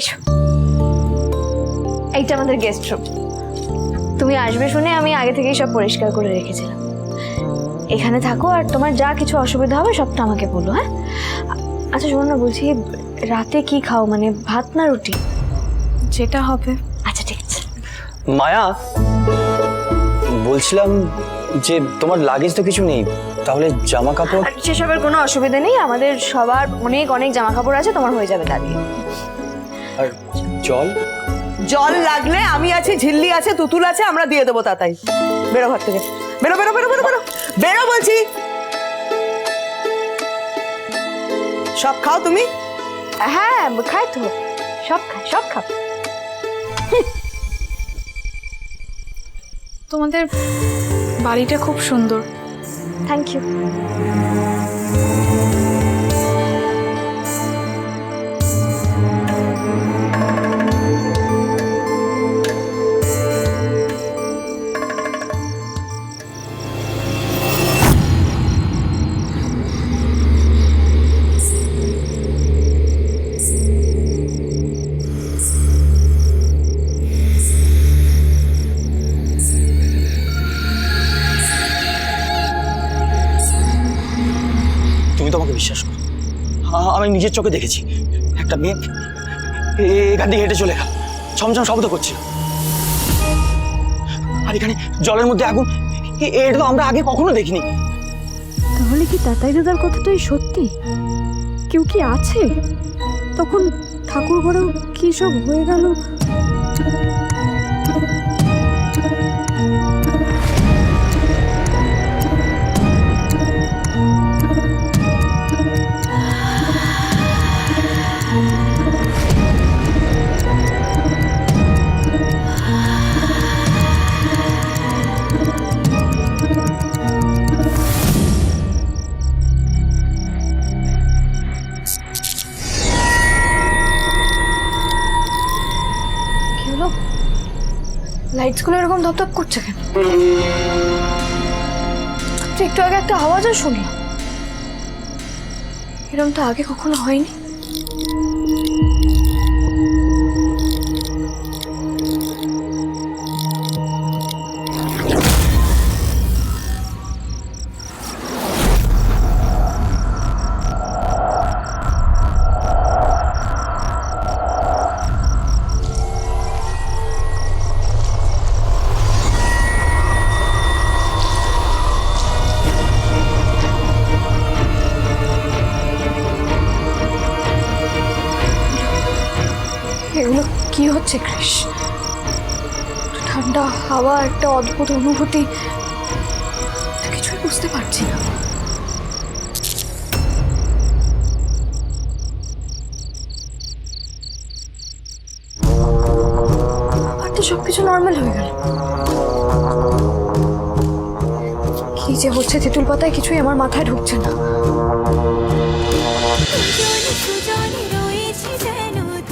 এসো। এইটা আমাদের গেস্ট রুম তুমি আসবে শুনে আমি আগে থেকেই সব পরিষ্কার করে রেখেছিলাম। এখানে থাকো আর তোমার যা কিছু অসুবিধা হবে সবটা আমাকে বলো হ্যাঁ? আচ্ছা শোনো না বলছি রাতে কি খাও? মানে ভাত না রুটি? যেটা হবে। আচ্ছা ঠিক আছে। মায়া বলছিলাম যে তোমার লাগেজ তো কিছু নেই তাহলে জামা কাপড় সেসবের কোনো অসুবিধা নেই। আমাদের সবার অনেক অনেক জামা কাপড় আছে তোমার হয়ে যাবে দিয়ে। আর জল? জল লাগলে আমি আছি ঝিল্লি আছে তুতুল আছে আমরা দিয়ে দেবো তাতাই। বেরো ঘর থেকে। বেরো বেরো বেরো বেরো বেরো। বেরো বলছি। সব খাও তুমি? হ্যাঁ খাই তো। সব খাই সব খাও। তোমাদের বাড়িটা খুব সুন্দর। থ্যাংক ইউ বিশ্বাস করো। আমি নিজের চোখে দেখেছি। একটা মেয়ে এখান দিয়ে হেঁটে চলে গেল। ছমছম শব্দ করছিল। আর এখানে জলের মধ্যে আগুন এটা তো আমরা আগে কখনো দেখিনি। তাহলে কি তাতাই দাদার কথাটাই সত্যি? কেউ কি আছে? তখন ঠাকুর ঘরেও কি সব হয়ে গেল? হলো লাইটসগুলো এরকম ধপধপ করছে কেন? একটু আগে একটা আওয়াজও শুনলাম। এরকম তো আগে কখনো হয়নি। এগুলো কি হচ্ছে, ক্রিস? ঠান্ডা হাওয়া, একটা অদ্ভুত অনুভূতি। কিছুই বুঝতে পারছি না। আর তো সবকিছু নর্মাল হয়ে গেল। কি যে হচ্ছে তেঁতুল পাতায় কিছুই আমার মাথায় ঢুকছে না।